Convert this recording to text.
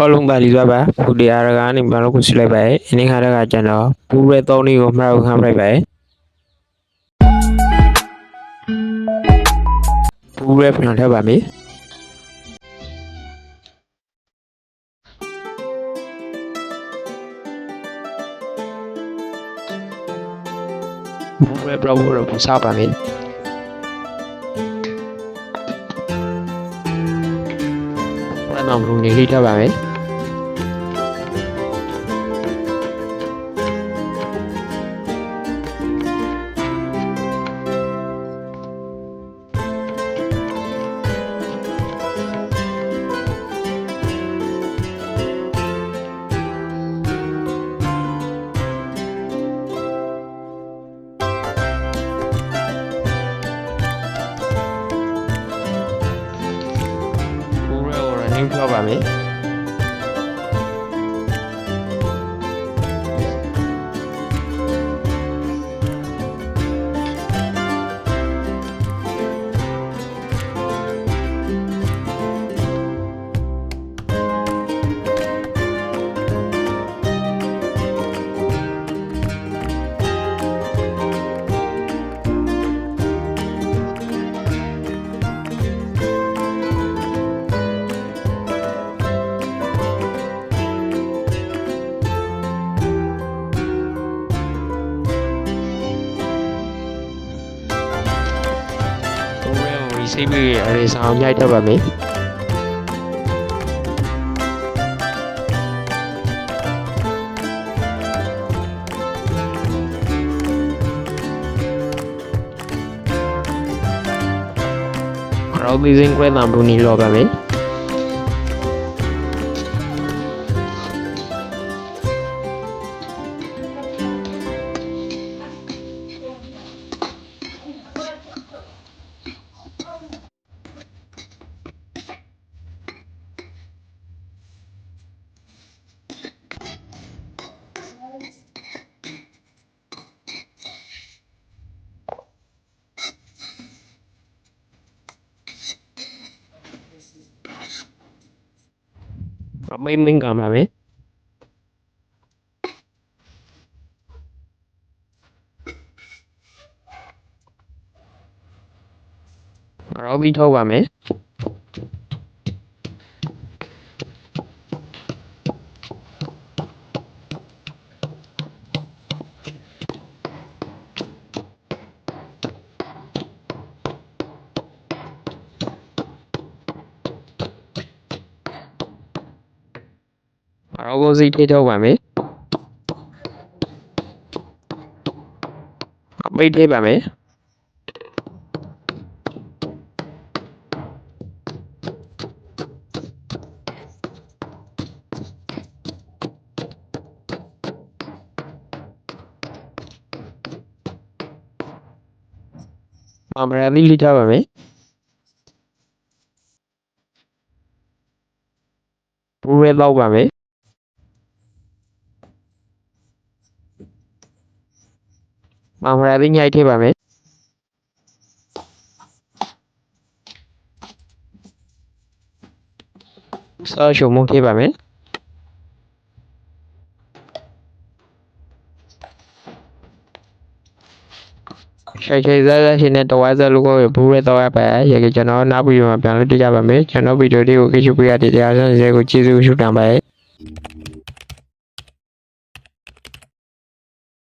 အားလုံးပါလီသွားပါဖူဒီယာရကနေမလို့ကိုစီလိုက်ပါရဲ့အင်းခါရကကျွန်တော်ပူရဲသုံးလေးကိုမှတ်အောင်ခံလိုက်ပါရဲ့ပူရဲပြန်ထည့်ပါမယ်ပူရဲဘလော့ဘောကိုစားပါမယ်ဘာမှမလုပ်နေလိထားပါမယ် সাময়িকভাবে আমি। இசைவு அது சாமியாயிட்டா பாமி Robby Vinh quay làm đồ nì lò bà mấy မိတ်မိတ်ကမှာပဲရောဘီထုတ်ပါမယ် பரவோசிட்டி பார்மே அப்படிட்டே பார்மே আমরা লিটা পাবে পুরে লাউ পাবে မယ်ပူရဲတော့ပါမယ်မာမရာလေးညှိုက်ထည့်ပါမယ်ဆောရှုံမုန်းထည့်ပါမယ်ရှိုက်ရှိုက်စားစားရှင်နဲ့တဝါစားလူကိုဘူးရဲတော့ရပါရေကကျွန်တော်နောက်ပြီးမှပြန်လို့တွေ့ကြပါမယ်ကျွန်တော်ဗီဒီယိုလေးကိုကြည့်ရှုပေးရတဲ့တရားစံစဲကိုကျေးဇူးရှုတင်ပါတယ်